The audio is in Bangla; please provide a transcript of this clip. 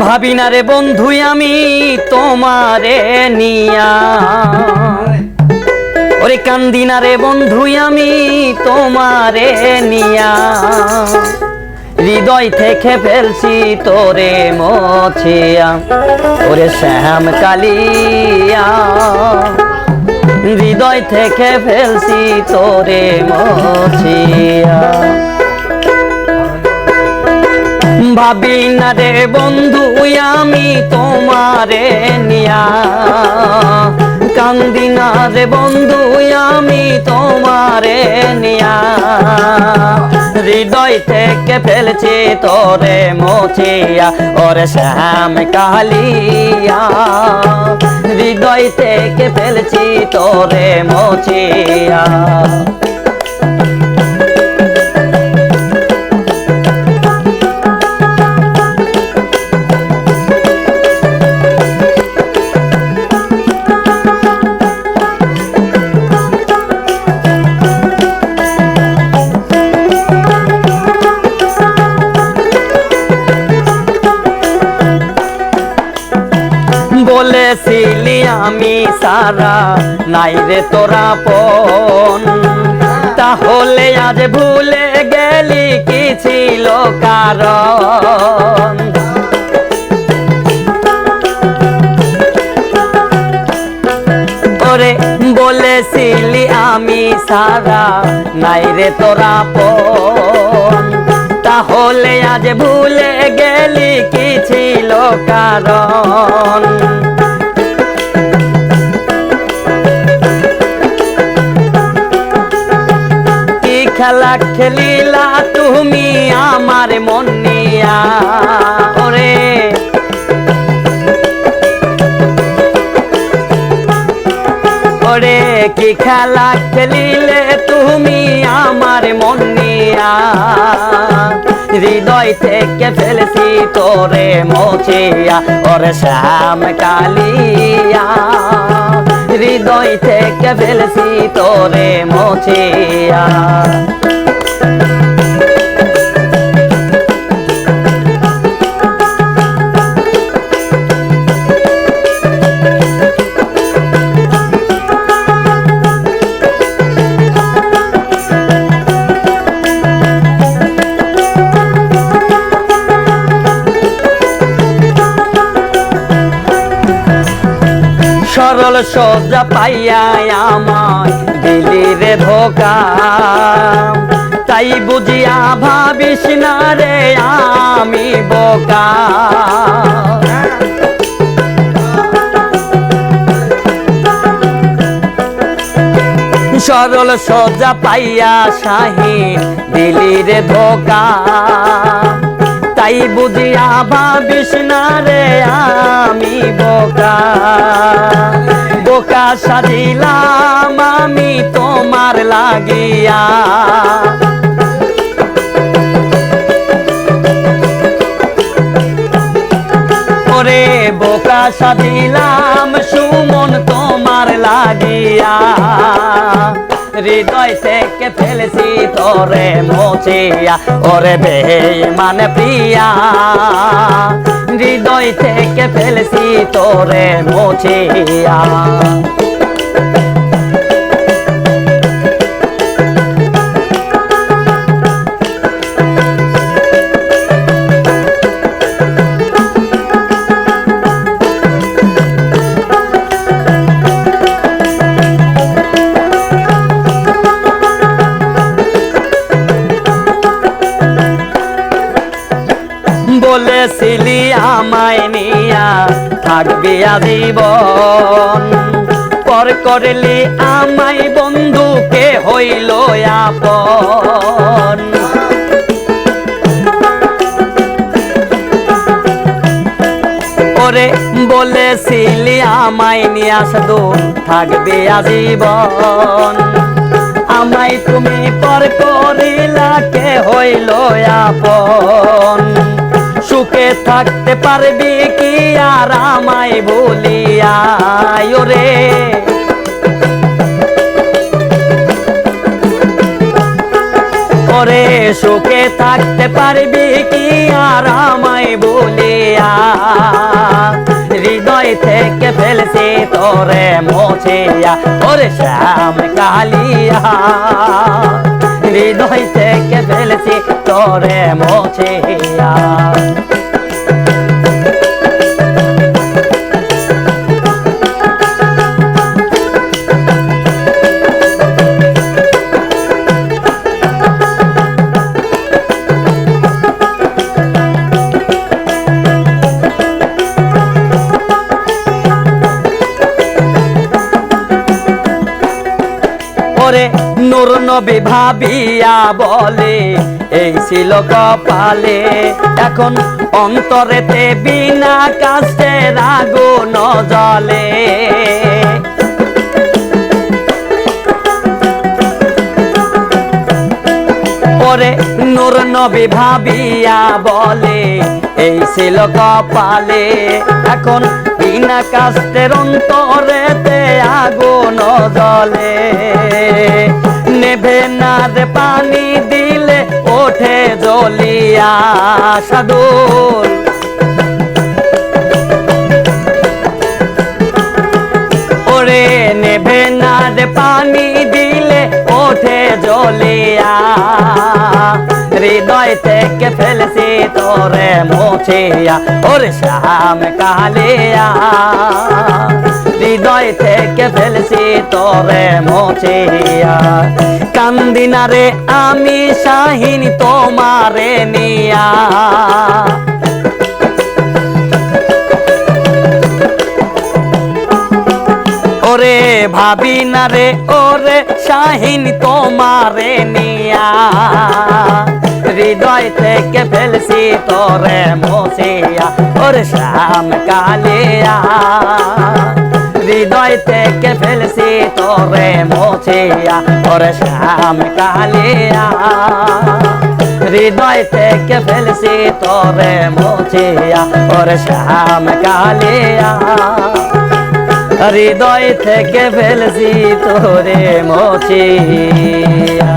ভাবি না রে বন্ধু আমি তোমারে নিয়া। ওরে কান্দি না রে বন্ধু আমি তোমারে নিয়া। হৃদয় থেকে ফেলছি তোরে মছিয়া। ওরে শ্যাম কালিয়া। হৃদয় থেকে ফেলছি তোরে মোছিয়া। ভাবি না রে বন্ধু আমি তোমারে নিয়া। কান্দি না রে বন্ধু আমি তোমারে নিয়া। হৃদয় থেকে ফেলছি তোরে মোছিয়া, ওরে শ্যাম কালিয়া। হৃদয় থেকে ফেলছি তোরে মোছিয়া। সারা নাই রে তোরা পন। তাহলে আজ ভুলে গেলি কি ছিল কারণ? ওরে বলেছিলি আমি সারা নাই রে তোরা পন। তাহলে আজ ভুলে গেলি কি ছিল কারণ? খেলা খেলিলা তুমি আমার মন নিয়া ওরে। ওরে, কি খেলা খেলিলে তুমি আমার মন নিয়া হৃদয় থেকে ফেলছি তোরে মোছিয়া ওরে, শ্যাম কালিয়া। হৃদয় থেকে ফেলছি তোরে মোছিয়া সরল সোজা পাইয়া আমায় দিলি ধোকা। তাই বুঝিয়া ভাবিস না রে আমি বোকা। সরল সোজা পাইয়া শাহিন দিলি রে ধোকা। তাই বুঝিয়া ভাবিস না রে, আমি বোকা। বোকা সাজিলাম আমি তোমার লাগিয়া। ওরে বোকা সাজিলাম সুমন তোমার লাগিয়া। হৃদয় থেকে ফেলেছি তোরে মোচিয়া ওরে বেমান প্রিয়া। হৃদয় থেকে ফেলেছি তোরে মোচিয়া বলেছিলি আমায় নিয়া থাকবি আজীবন। পর করলি আমায় বন্ধুকে হইল আপন। ওরে বলেছিলি আমায় নিয়া শুধু থাকবে আজীবন। আমায় তুমি পর করিলা কে হইল আপন। সুখে থাকতে পারবি কি আর আমায় বলিয়া রে? ওরে সুখে থাকতে পারবি কি আর আমায় বলিয়া? হৃদয় থেকে ফেলছি তোরে মোছিয়া, ওরে শ্যাম কালিয়া। হৃদয় থেকে ফেলছি? তোরে মোছিয়া ওরে নূর নবী ভাবিয়া বলে, এই ছিল কপালে। এখন অন্তরেতে বিনা কাছে আগুন জলে পরে নূর নবী ভাবিয়া বলে, এই ছিল কপালে। এখন বিনা কাস্তের অন্তরেতে আগুন জলে না পানি দিলে ওঠে জ্বলিয়া সাদুল ওরে নেভে না রে পানি দিলে ওঠে জ্বলিয়া হৃদয় থেকে ফেলছি তোরে মোছিয়া, ওরে শ্যাম কালিয়া। হৃদয় থেকে ফেলছি তোরে মোছিয়া কান্দিনা রে আমি শাহিন তোমারে নিয়া। ওরে ভাবি না রে ওরে শাহিন তোমারে নিয়া। হৃদয় থেকে ফেলছি তোরে মোছিয়া ওরে শ্যাম কালিয়া। হৃদয় থেকে ফেলছি তোরে মোছিয়া ওরে শ্যাম কালিয়া। হৃদয় থেকে ফেলছি তোরে মোছিয়া ওরে শ্যাম কালিয়া। হৃদয় থেকে ফেলছি তোরে মোছিয়া।